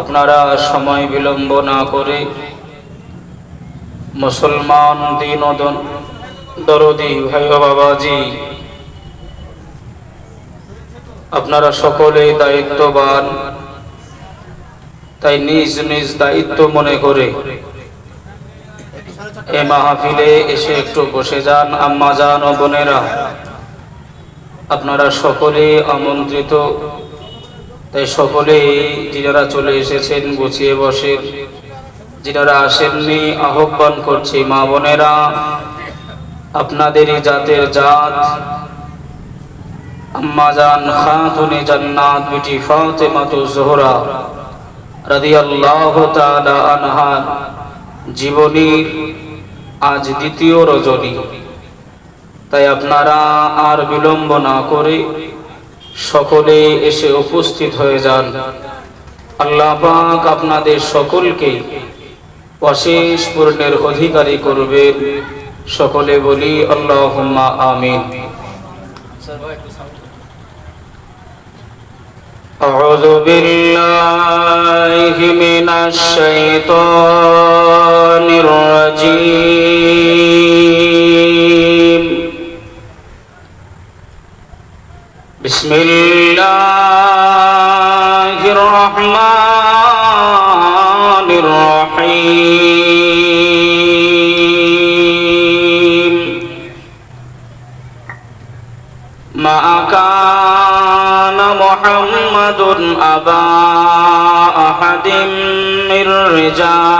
আপনারা সময় বিলম্ব না করে মুসলমান দিন দরদি, ভাই বাবাজি, আপনারা সকলেই দায়িত্ববান। তাই নিজ নিজ দায়িত্ব মনে করে এ মাহফিলে এসে একটু বসে যান, আম্মা যান ও বোনেরা। আপনারা সকলে আমন্ত্রিত তাই সকলেই যিনারা চলে এসেছেন গুছিয়ে বসে যিনারা আসেননি, আহ্বান করছি মা বোনেরা আপনাদেরই জাতের জাত আম্মাজান খাতুনে জান্নাত বিটি রাদিয়াল্লাহু তাআলা আনহা, জীবনীর আজ দ্বিতীয় রজনী। তাই আপনারা আর বিলম্ব না করে সকলে এসে উপস্থিত হয়ে যান আল্লাহ পাক আপনাদের সকলকে অশেষ পূর্ণের অধিকারী করবেন সকলে বলি আল্লাহুম্মা আমিন أعوذ بالله من الشيطان الرجيم بسم الله الرحمن الرحيم. ما كان محمد أبا أحد من رجالكم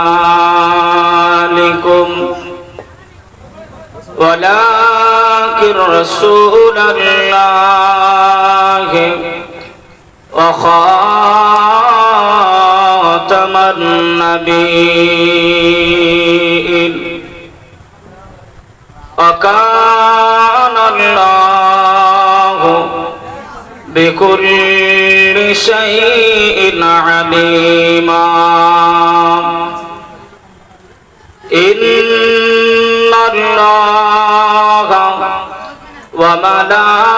ولكن رسول الله وخاتم النبيين وكان الله بكل شيء عليما إن الله وملائكته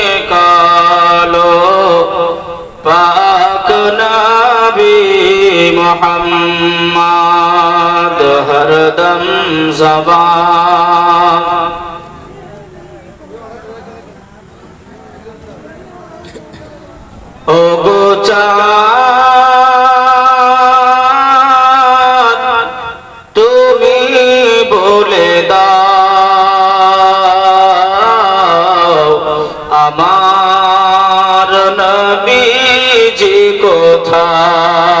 محمد ہر دم زبان او گو چاند تمہیں بولے داؤ আমার নবীজি কোথায়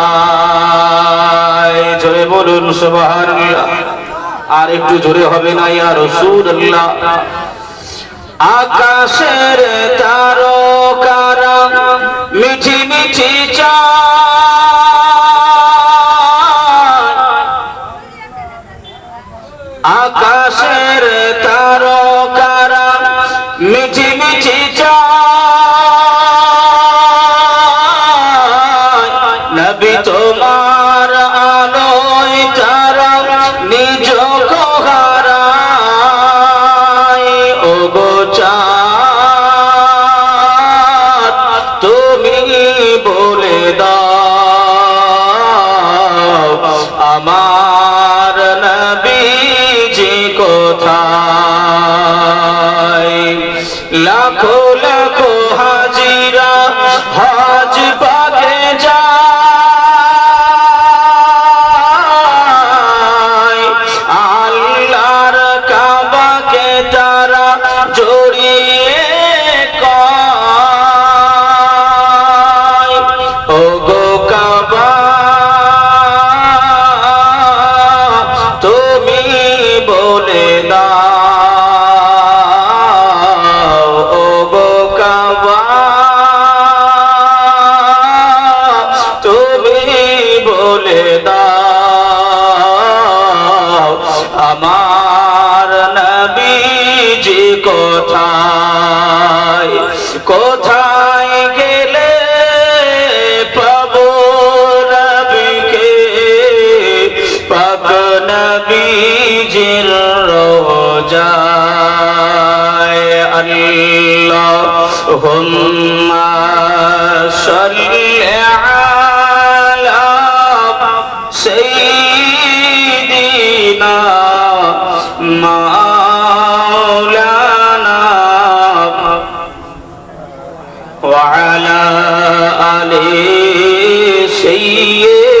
বলুন সুবহানাল্লাহ। আর একটু জোরে হবে না ইয়া রাসূলুল্লাহ। আকাশের তারকারা মিঠি la اللهم صل على سيدنا مولانا وعلى آل سيدنا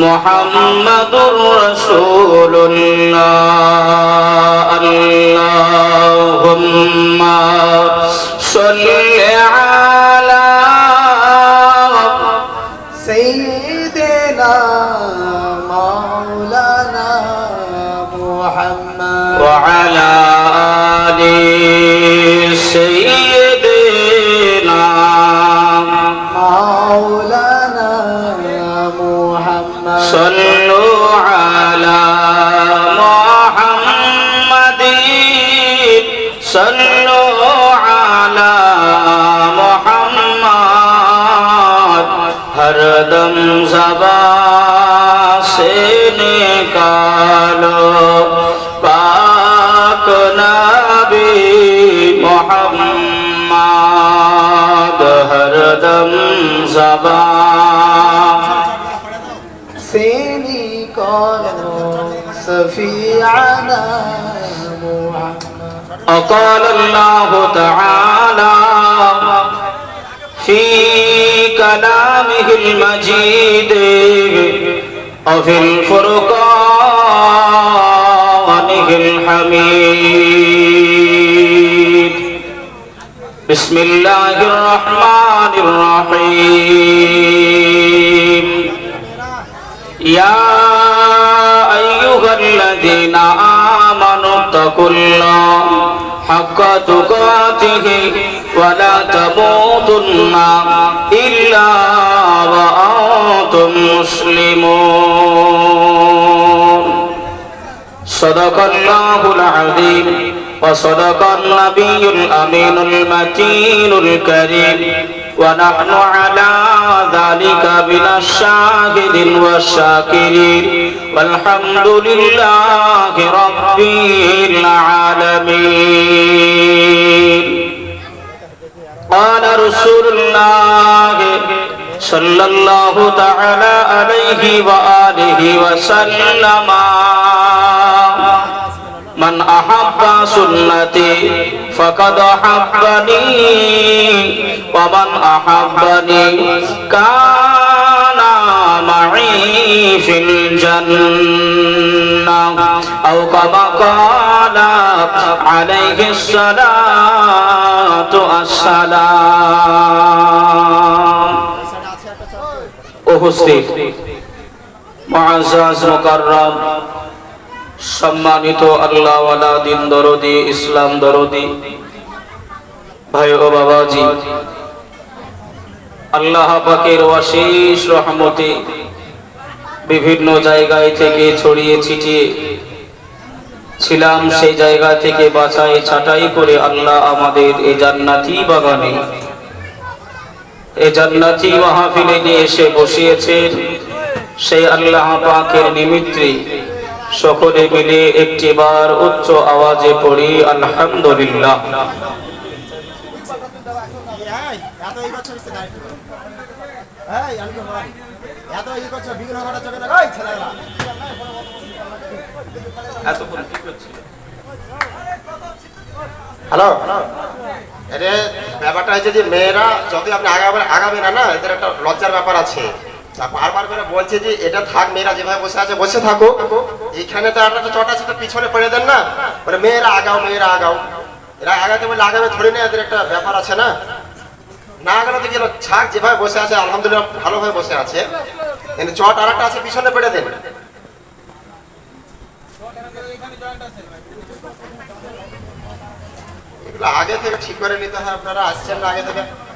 محمد رسول الله اللهم صل على কদম জবা সেনি করো সফিয়ানা وقال الله تعالى في كلامه المجيد وفي الفرقان الحميد بسم الله الرحمن الرحيم. يا أيها الذين آمنوا اتقوا الله حق تقاته ولا تموتن إلا وأنتم مسلمون. صدق الله العظيم. وصدق النبي الأمين المتين الكريم ونحن على ذلك من الشاهدين والشاكرين والحمد لله رب العالمين قال رسول الله صلى الله تعالى عليه وآله وسلم من أحب سنتي فقد أحبني ومن أحبني كان معي في الجنة أو كما قال عليه الصلاة والسلام উপস্থিত মহাজাজ মোকাররম সম্মানিত আল্লাহওয়ালা দিন দরদি, ইসলাম দরদি। ভাই ও বাবাজি, আল্লাহ পাকের অশেষ রহমতে বিভিন্ন জায়গায় থেকে ছড়িয়ে ছিটিয়ে ছিলাম, সেই জায়গা থেকে বাছাই ছাটাই করে আল্লাহ আমাদের এই জান্নাতি বাগানে এই জান্নাতি মাহফিলে নিয়ে এসে বসিয়েছেন। সেই আল্লাহ পাকের নিমিত্তে সকলে মিলে একটিবার উচ্চ আওয়াজে পড়ি, আলহামদুলিল্লাহ। হ্যালো এটা ব্যাপারটা হচ্ছে যে মেয়েরা যদি আপনি আগাবেন আগাবেন না না, এদের একটা লজ্জার ব্যাপার আছে বারবার করে বলছে যে এটা থাক, মেয়েরা যেভাবে বসে আছে, বসে থাকো। এইখানে তো একটা চট তো পিছনে পড়ে দেন না? বলে, মেয়েরা আগাও মেয়েরা আগাও। এরা আগাতে বলে, আগাবে, ধরে না, এদের একটা ব্যাপার আছে না? না আগানো তো গেল, ছাক, যেভাবে বসে আছে, আলহামদুলিল্লাহ ভালোভাবে বসে আছে। কিন্তু চট আর একটা আছে, পিছনে পেড়ে দেন। এগুলো আগে থেকে ঠিক করে নিতে হয়, আপনারা আসছেন না আগে থেকে।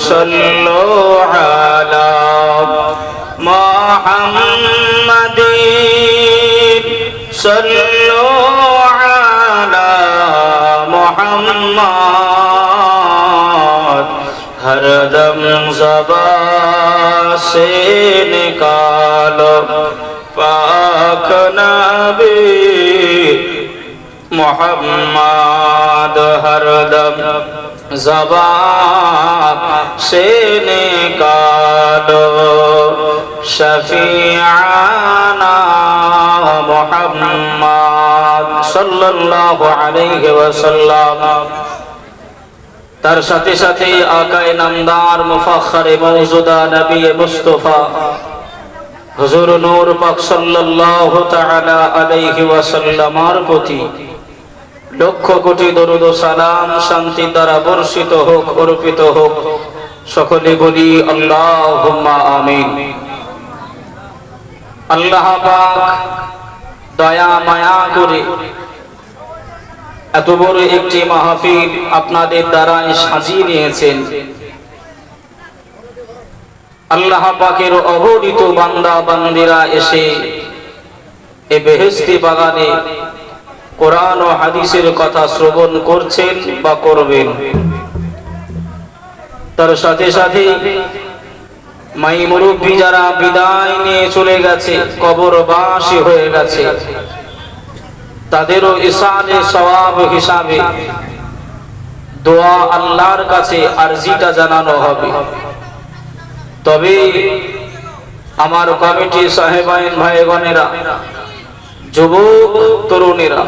صلوا على محمد صلوا على محمد ہر دم زبا سے نکالو پاک نبی মোহাম্মদ হরদম জবাব সে শফিয়ানা মোহাম্মদ সাল্লাল্লাহু আলাইহি ওয়াসাল্লাম। তার সাথে সাথে আকায় নামদার মুফাখরে মৌজুদা নবী মুস্তফা, হুজুর নূর পাক সাল্লাল্লাহু তাআলা আলাইহি ওয়াসাল্লামার প্রতি লক্ষ কোটি দরুদ সালাম শান্তি দ্বারা বর্ষিত হোক, অর্পিত হোক। সকলে বলি, আল্লাহুম্মা আমিন। আল্লাহ দয়া, মায়া করে এত বড় একটি মাহফিল আপনাদের দ্বারাই সাজিয়ে নিয়েছেন। আল্লাহ পাকের অগণিত বান্দা, বান্দিরা এসে এ বেহেস্তি বাগানে কোরআন ও হাদিসের কথা শ্রবণ করছেন বা করবেন। তার সাথে সাথে মাই মুরব্বী যারা বিদায় নিয়ে চলে গেছে, কবরবাসী হয়ে গেছে, তাদেরও ইসানে সওয়াব হিসাবে দোয়া আল্লাহর কাছে আরজিটা জানানো হবে। তবে আমার কমিটি সাহেবাইন ভাইগণেরা যুবক, তরুণীরা,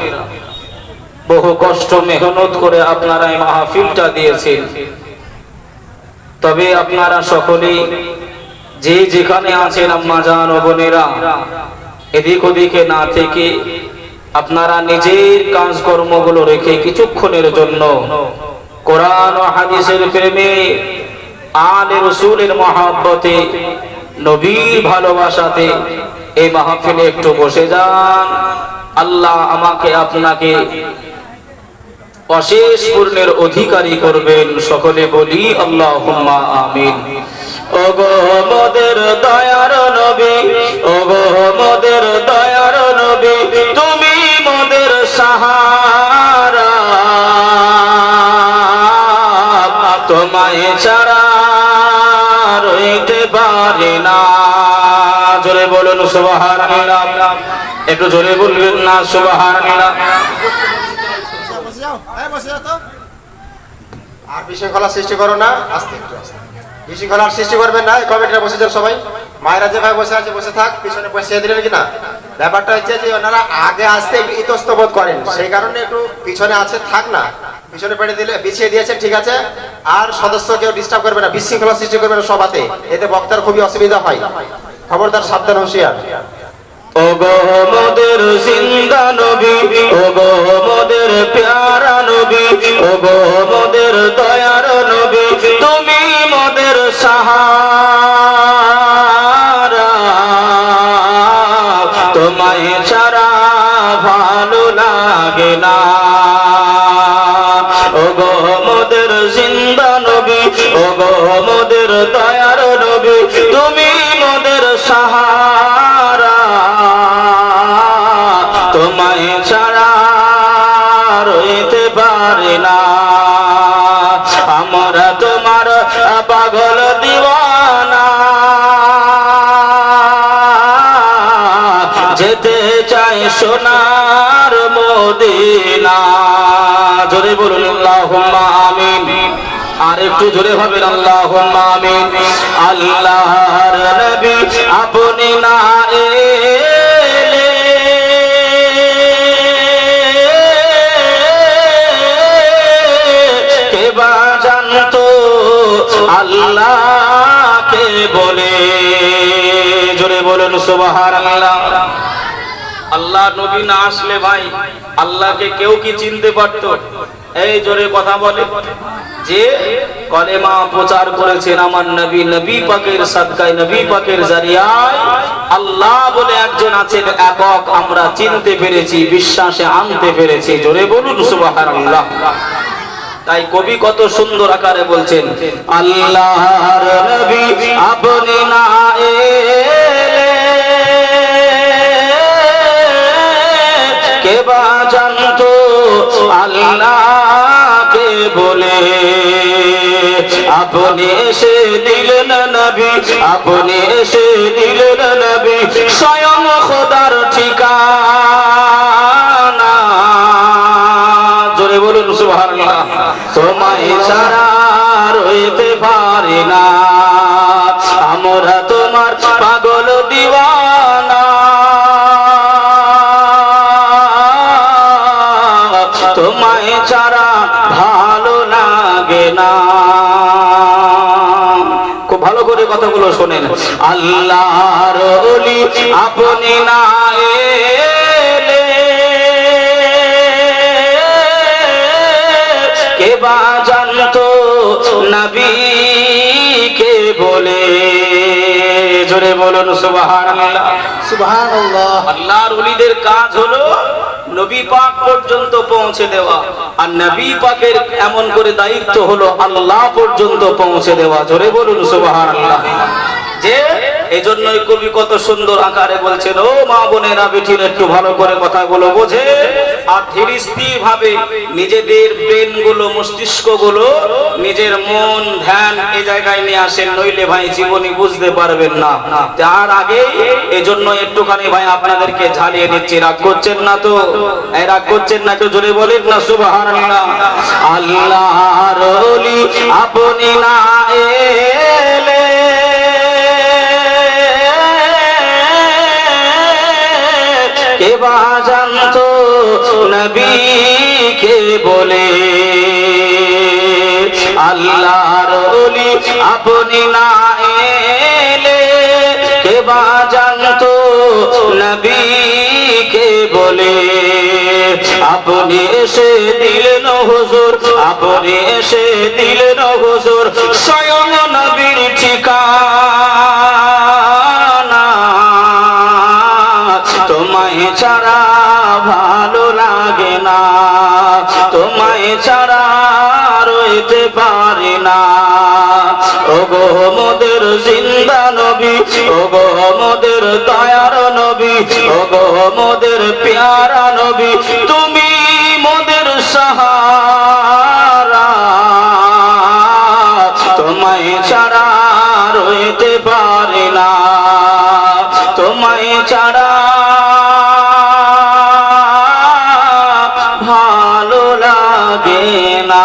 বহু কষ্ট, মেহনত করে আপনারা এই মাহফিলটা দিয়েছেন। তবে আপনারা সকলেই যে যেখানে আছেন আম্মা জান ও বোনেরা, এদিক ওদিকে না থেকে আপনারা নিজের কাজকর্মগুলো রেখে কিছুক্ষণের জন্য কোরআন ও হাদিসের প্রেমে আলে রসুলের মহাব্বতে, নবীর ভালোবাসাতে এই মাহফিলে একটু বসে যান। আল্লাহ আমাকে আপনাকে অশেষ পূর্ণের অধিকারী করবেন। সকলে বলি আল্লাহ আমিন। দয়ার নবী, ওগো দয়ার নবী, তুমি মোদের সাহারা। তোমায় ছাড়া রইতে পারি না। জোরে বলুন, সুবহানাল্লাহ। একটু জোরে বলবেন না, সুবহানাল্লাহ। আর বিশৃঙ্খলা সৃষ্টি করো না, আস্তে একটু, আস্তে। বিশৃঙ্খলার সৃষ্টি করবেন না কমিটিরা বসে সবাই। মায়েরা যেভাবে বসে আছে, বসে থাক, পিছনে দিলেন ব্যাপারটা হচ্ছে যে ওনারা আগে আসতে একটু ইতস্তবোধ করেন। সেই কারণে একটু পিছনে আছে, থাক না। পিছনে পেড়ে দিলে, বিছিয়ে দিয়েছেন, ঠিক আছে? আর সদস্য কেউ ডিস্টার্ব করবে না, বিশৃঙ্খলা সৃষ্টি করবে না সবাতে এতে বক্তার খুবই অসুবিধা হয়। খবরদার, সাবধান, হুঁশিয়ার। ওগো মোদের জিন্দা নবী, ওগো মোদের প্যারা নবী, ওগো মোদের দয়ার নবী, তুমি মোদের সাহারা। তোমায় ছাড়া ভালো লাগে না। ওগো মোদের জিন্দা নবী, ওগো মোদের দয়ার আমরা তোমার পাগল দিওয়ানা। যেতে চাই সোনার মদিনা। জোরে বলুন, আল্লাহুম্মা আমিন। আর একটু জোরে হবেন আল্লাহুম্মা আমিন। আল্লাহর নবী আপনি না বলে, জোরে বলুন, সুবহানাল্লাহ। আল্লাহ আল্লাহ নবী না আসলে ভাই, আল্লাহকে কেউ কি চিনতে পারতো? এই জোরে কথা বলে। যে কলেমা প্রচার করেছেন আমার নবী নবী পাকের সাদকায়, নবী পাকের জারিয়ায়, আল্লাহ বলে একজন আছেন একক, আমরা চিনতে পেরেছি, বিশ্বাসে আনতে পেরেছি। জোরে বলুন, সুবহানাল্লাহ। তাই কবি কত সুন্দর আকারে বলছেন, আল্লাহর নবী আপনি না এলে কে বা জানতো আল্লাহকে বলে? আপনি এসে দিলেন নবী, আপনি এসে দিলেন নবী, স্বয়ং খোদার ঠিকানা বলুন তোমায় ছাড়া রইতে পারি না। আমরা তোমার পাগল দিওয়ানা। তোমায় ছাড়া ভালো লাগে না। খুব ভালো করে কথাগুলো শোনেন। আল্লাহর ওলি আপনি না নবী কে বলে? জোরে বলুন সুবহানাল্লাহ। সুবহানাল্লাহ। আল্লাহর ওলিদের কাজ হলো নবী পাক পর্যন্ত পৌঁছে দেওয়া। আর নবী পাকের এমন করে দায়িত্ব হলো আল্লাহ পর্যন্ত পৌঁছে দেওয়া। জোরে বলুন সুবহানাল্লাহ। যে এজন্যই কবি কত সুন্দর আকারে বলছেন, ও মা বোনেরা বেঠির একটু ভালো করে কথাগুলো বোঝে। আর ধীর স্থির ভাবে নিজেদের ব্রেনগুলো মস্তিষ্কগুলো নিজের মন, ধ্যান এই জায়গায় নিয়ে আসেন, নইলে ভাই জীবনী বুঝতে পারবেন না। তার আগে এজন্য একটুখানি ভাই আপনাদেরকে ঝালিয়ে নিচ্ছি রাগ করছেন না তো? এই রাগ করছেন না একটু জোরে বলেন না, সুবহানাল্লাহ। আল্লাহর ওলি আপনি না আপনি না এলে কে বা জানতো নবী কে বলে? আপনি এসে দিলেন হুজুর, আপনি এসে দিলেন হুজুর, স্বয়ং নবীর ঠিকানা। তোমায় ছাড়া ভালো লাগে না, তোমায় ছাড়া রইতে পারি না। ও গো মোদের জিন্দা নবী ও গো মোদের দয়ার নবী ও গো মোদের প্যারা নবী, তুমি মোদের সাহারা। তোমায় ছাড়া রইতে পারি না, তোমায় ছাড়া ভালো লাগে না।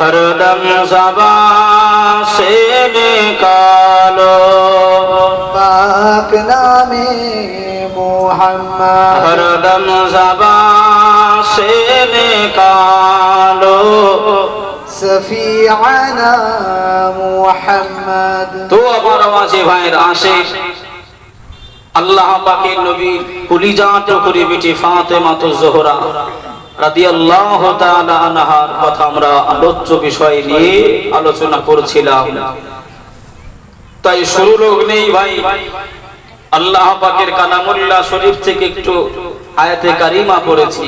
हरदम जबा से निकालो पाक नामे मोहम्मद हरदम जबा से निकालो सफीआना मोहम्मद তো আমার আওয়াজে ভাইয়ের আসে আল্লাহ পাকের নবীর কুলিজাত করে বেটি ফাতেমা তো জোহরা রাদিয়াল্লাহু তাআলা তাই শুরু নেই ভাই। আল্লাহ থেকে একটু আয়াতে কারিমা পড়েছি।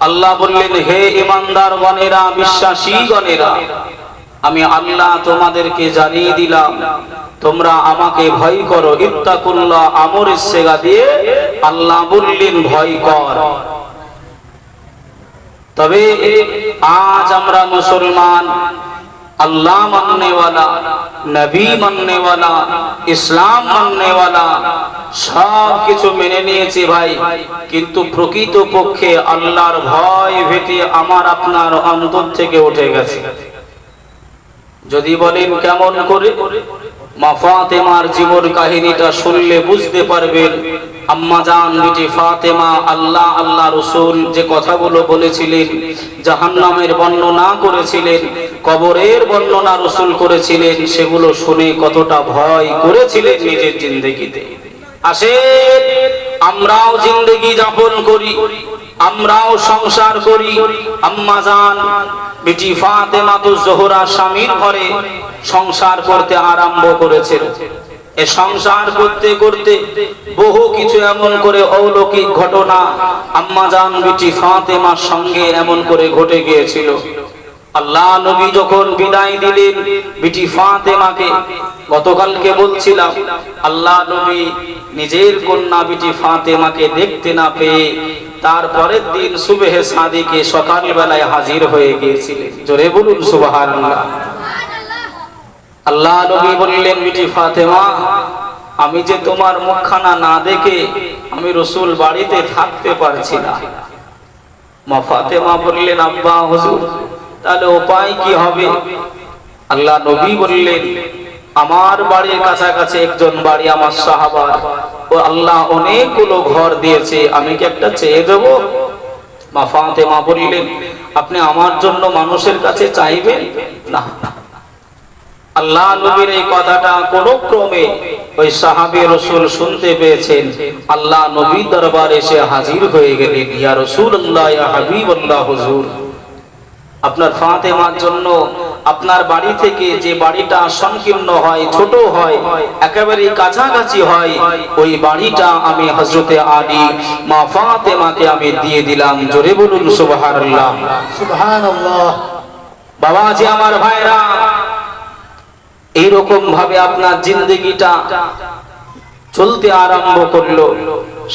আল্লাহ বললেন, হে ইমানদার গণেরা, বিশ্বাসী গণেরা, আমি আল্লাহ তোমাদেরকে জানিয়ে দিলাম তোমরা আমাকে ভয় করো। ইত্তাকুল্লাহ আমর সেগা দিয়ে আল্লাহ বললেন, ভয় কর। তবে আজ আমরা মুসলমান, আল্লাহ মাননে নবী মাননে ইসলাম মাননে সব কিছু মেনে নিয়েছি ভাই। কিন্তু প্রকৃত পক্ষে আল্লাহর ভয় ভেটে আমার আপনার অন্তর থেকে উঠে গেছে। যদি বলেন, কেমন করে? মা ফাতেমার জীবন কাহিনীটা শুনলে বুঝতে পারবেন। আম্মা জান বিটি ফাতেমা, আল্লাহ আল্লাহ রসুল যে কথাগুলো বলেছিলেন, জাহান্নামের বর্ণনা করেছিলেন, কবরের বর্ণনা রসুল করেছিলেন, সেগুলো শুনে কতটা ভয় করেছিলেন নিজের জিন্দগিতে। আসে আমরাও জিন্দগি যাপন করি। আমরাও সংসার করি। আম্মা জান, বেটি ফাতেমা তো জোহরা স্বামীর ঘরে সংসার করতে আরম্ভ করেছে এ সংসার করতে করতে বহু কিছু এমন করে অলৌকিক ঘটনা আম্মা জান, বিটি ফাতেমার সঙ্গে এমন করে ঘটে গিয়েছিল। আল্লাহ নবী যখন বিদায় দিলেন, বিটি ফাতেমাকে গতকালকে বলছিলাম, আল্লাহ নবী নিজের কন্যা বিটি ফাতেমাকে দেখতে না পেয়ে তারপরের দিন সুবেহে সাদিকে সকাল বেলায় হাজির হয়ে গিয়েছিলেন। জোরে বলুন, সুবহানাল্লাহ। আল্লাহ নবী বললেন, বিটি ফাতেমা, আমি যে তোমার মুখখানা না দেখে আমি রসুল বাড়িতে থাকতে পারছি না। মা ফাতেমা বললেন, আব্বা, হুজুর তাহলে উপায় কি হবে? আল্লাহ নবী বললেন, আমার বাড়ির কাছাকাছি একজন বাড়ি আমার সাহাবার। ও আল্লাহ অনেকগুলো ঘর দিয়েছে, আমি কি একটা চেয়ে দেবো? মা ফাতেমা বললেন, আপনি আমার জন্য মানুষের কাছে চাইবেন? না আল্লাহ নবীর এই কথাটা কোন ক্রমে ওই সাহাবী রসুল শুনতে পেয়েছেন। আল্লাহ নবী দরবার এসে হাজির হয়ে গেলেন, ইয়া রাসূলুল্লাহ, ইয়া হাবিবাল্লাহ, হুজুর। আপনার ফাতেমার জন্য আপনার বাড়ি থেকে যে বাড়িটা সংকীর্ণ হয় ছোট হয় একেবারে কাছাকাছি হয় ওই বাড়িটা আমি হজরতে আলী মা ফাতেমাকে আমি দিয়ে দিলাম। জোরে বলুন সুবহানাল্লাহ। সুবহান আল্লাহ বাবাজি আমার ভাইরা এইরকম ভাবে আপনার জিন্দগিটা চলতে আরম্ভ করল।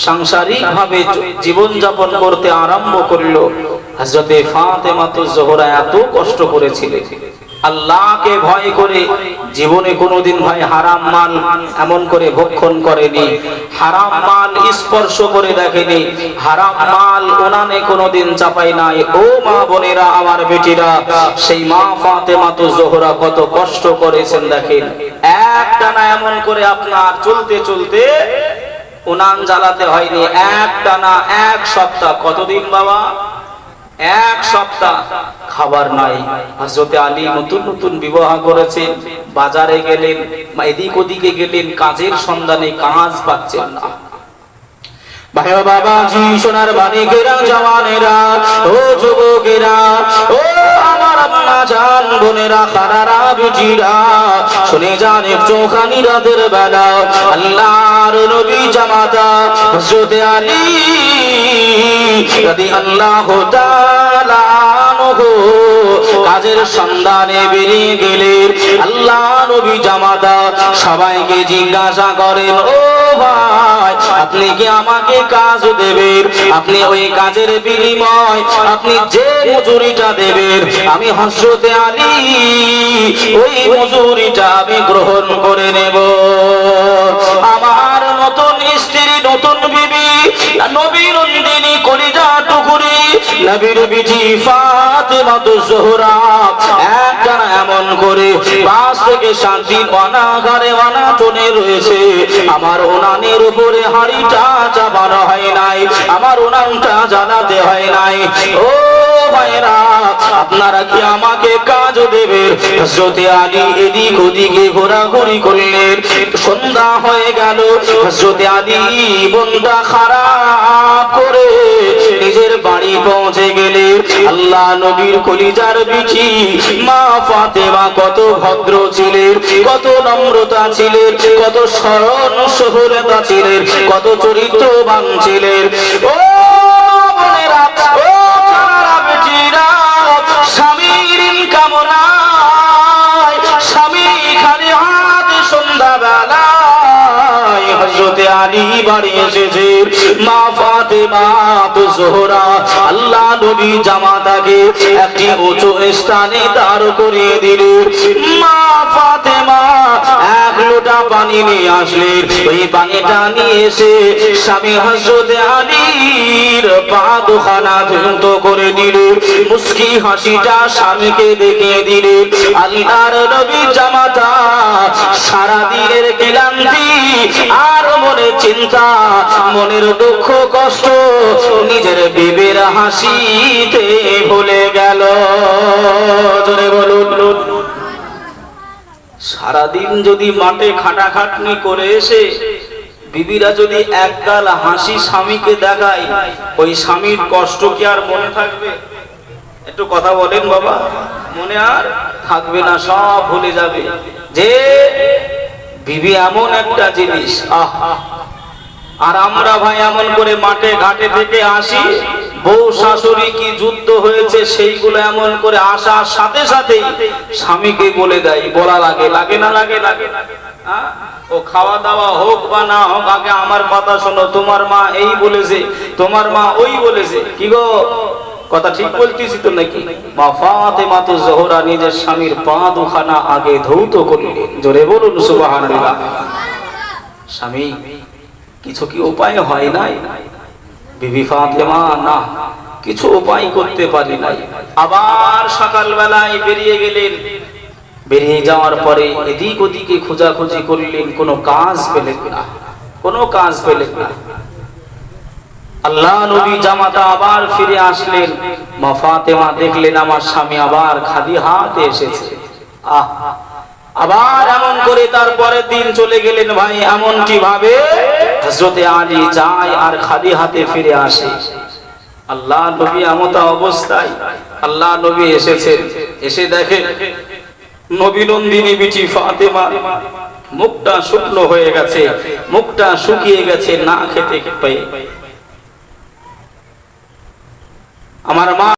সাংসারিক ভাবে জীবন যাপন করতে আরম্ভ করল। হজরতে ফাতেমা তো জোহরা এত কষ্ট করেছিলেন আল্লাহকে ভয় করে জীবনে কোনোদিন ভাই হারাম মাল এমন করে ভক্ষণ করেনি, হারাম মাল স্পর্শ করে দেখেনি, হারাম মাল ওনানে কোনোদিন চাপাই নাই। ও মা বোনেরা, আমার বেটিরা, সেই মা ফাতেমা তো জোহরা কত কষ্ট করেছেন দেখেন। একটানা এমন করে আপনার চলতে চলতে উনান জ্বালাতে হয়নি। এক টানা এক সপ্তাহ। কতদিন বাবা? এক সপ্তাহ খাবার নাই। হজরতে আলী নতুন নতুন বিবাহ করেছেন, বাজারে গেলেন, এদিক ওদিকে গেলেন, কাজের সন্ধানে কাজ পাচ্ছেন না। ভাই ও বাবাজি সোনার বাণিকেরা জওয়ানেরা, ও যুবকেরা, ও আমার আম্মা জান, বোনেরা খারারা বিটিরা শুনে যান চোখানি রাতের বেলা, আল্লাহর নবী জামাতা, হযরতে আলী, রাদিয়াল্লাহু তাআলা আনহু, কাজের সন্ধানে বেরিয়ে গেলেন, আল্লাহ নবী জামাতা, সবাইকে জিজ্ঞাসা করেন, ও ভাই, আপনি কি আমাকে কাজ দেবেন? আপনি ওই কাজের বিনিময়, আপনি যে মজুরিটা দেবেন? আমি হজরতে আলী, ওই মজুরিটা আমি গ্রহণ করে নেব। আমার নতুন স্ত্রী, নতুন বিবি নবীর বিটি ফাতেমা তো জোহরা। একটানা এমন করে পাশ থেকে শান্তি অনাঘারে অনাটনে রয়েছে। আমার উনানের উপরে হাড়িটা চাপানো হয় নাই, আমার উনানটা জানাতে হয় নাই। ও ভাইরা আপনারা কি আমাকে কাজ দেবেন? হজরতে আলী এদিক ওদিকে ঘোরাঘুরি করলেন। সন্ধ্যা হয়ে গেল হজরতে আলী বন্ধা খারাপ করে নিজের বাড়ি পৌঁছে গেলে আল্লাহ নবীর কলিজার বিচি মা ফাতেমা কত ভদ্র ছিলেন কত নম্রতা ছিলেন কত স্মরণ সহলতা ছিলেন কত চরিত্রবান ছিলেন। ও বোনেরা, ও হজরতে আলী বাড়ি এসেছে। মা ফাতেমা তো জোহরা, আল্লাহ নবী জামাতাকে একটি উঁচু স্থানে দাঁড় করিয়ে দিলেন মা ফাতেমা, এক লোটা পানি নিয়ে আসলেন ওই পানিটা নিয়ে এসে স্বামী হজরতে আলীর পা দুখানা ধুন্ত করে দিলেন মুস্কি হাসিটা স্বামীকে দেখিয়ে দিলেন আল্লাহর নবী জামাতা সারা দিনের ক্লান্তি আর মনে চিন্তা, মনের দুঃখ, কষ্ট, নিজের বিবের হাসিতে ভুলে গেল। জোরে বলুন। সারাদিন যদি মাঠে খাটাখাটনি করে এসে, বিবিরা যদি একগাল হাসি স্বামীকে দেখায়, ওই স্বামীর কষ্ট কি আর মনে থাকবে? একটু কথা বলেন বাবা, মনে আর থাকবে না, সব ভুলে যাবে। যে বিবি এমন একটা জিনিস, আহ। আর আমরা ভাই এমন করে মাঠে, ঘাটে থেকে আসি, বউ শাশুড়ি কি যুদ্ধ হয়েছে সেইগুলো এমন করে আসার সাথে সাথেই স্বামীকে বলে দেয়, বলা লাগে লাগে না লাগে লাগে? ও খাওয়া দাওয়া হোক বা না হোক, আগে আমার কথা শোনো, তোমার মা এই বলেছে, তোমার মা ওই বলেছে, কি গো? কথা ঠিক বলতেছি তো নাকি? মা ফাতেমা তো জোহরা নিজের স্বামীর পা দুখানা আগে ধৌত করলেন জোরে বলুন, সুবহানাল্লাহ। স্বামী, কিছু কি উপায় হয় নাই? বিবি ফাতেমা, না, কিছু উপায় করতে পারি নাই। আবার সকালবেলায় বেরিয়ে গেলেন। বেরিয়ে যাওয়ার পরে এদিক ওদিকে খোঁজাখুঁজি করলেন, কোনো কাজ পেলেন না। কোনো কাজ পেলেন না। আল্লাহ নবী জামাতা আবার ফিরে আসলেন। মা ফাতেমা দেখলেন আমার স্বামী আবার খাদি হাতে এসেছে। আহ, আবার এমন করে তারপরের দিন চলে গেলেন ভাই, এমন কীভাবে? হজরতে আলী যায় আর খালি হাতে ফিরে আসে। আল্লাহ নবী আমতা অবস্থায়, আল্লাহ নবী এসেছেন। এসে দেখেন নবী নন্দিনী বিটি ফাতেমা, মুখটা শুকনো হয়ে গেছে, মুখটা শুকিয়ে গেছে না খেতে পেয়ে। আমার মা